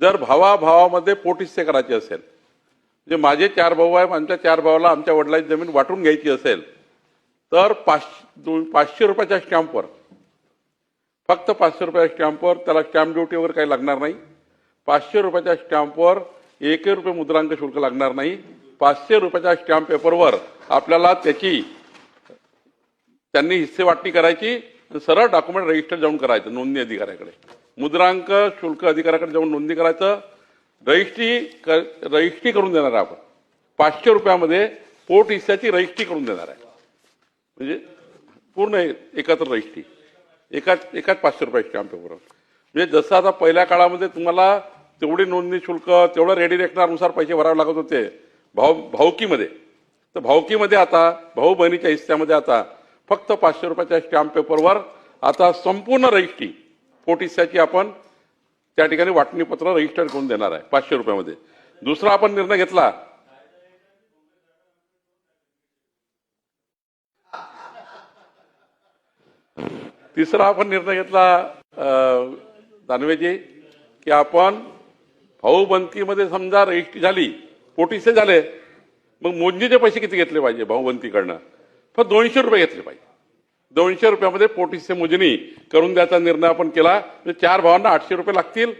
जर भावाभावामध्ये पोटहिस्से करायचे असेल म्हणजे माझे चार भाऊ आहे आमच्या चार भावाला आमच्या वडिलांची जमीन वाटून घ्यायची असेल तर पाचशे पाचशे रुपयाच्या स्टॅम्पवर फक्त पाचशे रुपयाच्या स्टॅम्पवर त्याला स्टॅम्प ड्युटी वगैरे काही लागणार नाही. पाचशे रुपयाच्या स्टॅम्पवर एकही रुपये मुद्रांक शुल्क लागणार नाही. पाचशे रुपयाच्या स्टॅम्प पेपरवर आपल्याला त्याची त्यांनी हिस्से वाटणी करायची आणि सरळ डॉक्युमेंट रजिस्टर जाऊन करायचं नोंदणी अधिकाऱ्याकडे. मुद्रांक शुल्क अधिकाऱ्याकडे जाऊन नोंदणी करायचं. रजिस्ट्री कर रजिस्ट्री करून देणार आहे आपण. पाचशे रुपयामध्ये पोट हिस्स्याची रजिस्ट्री करून देणार आहे. म्हणजे पूर्ण एकत्र रजिस्ट्री. एकाच एकाच पाचशे रुपये स्टॅम्प पेपरवर म्हणजे जसं आता पहिल्या काळामध्ये तुम्हाला तेवढी नोंदणी शुल्क तेवढं रेडी रेकनानुसार पैसे भरावे लागत होते. भाव भाऊकीमध्ये. तर भाऊकीमध्ये आता भाऊ बहिणीच्या हिस्स्यामध्ये आता फक्त पाचशे रुपयाच्या स्टॅम्प पेपरवर आता संपूर्ण रजिस्ट्री. कोटिस्स्याची आपण त्या ठिकाणी वाटणीपत्र रजिस्टर करून देणार आहे पाचशे रुपयामध्ये. दुसरा आपण निर्णय घेतला. तिसरा आपण निर्णय घेतला दानवेजी की आपण भाऊबंदकीमध्ये समजा रजिस्ट्री झाली पोटीसे झाले मग मोजणीचे पैसे किती घेतले पाहिजे भाऊबंदकीकडनं फक्त दोनशे रुपये घेतले पाहिजे. दोनशे रुपयामध्ये पोटीसे मोजणी करून द्यायचा निर्णय आपण केला. म्हणजे चार भावांना आठशे रुपये लागतील.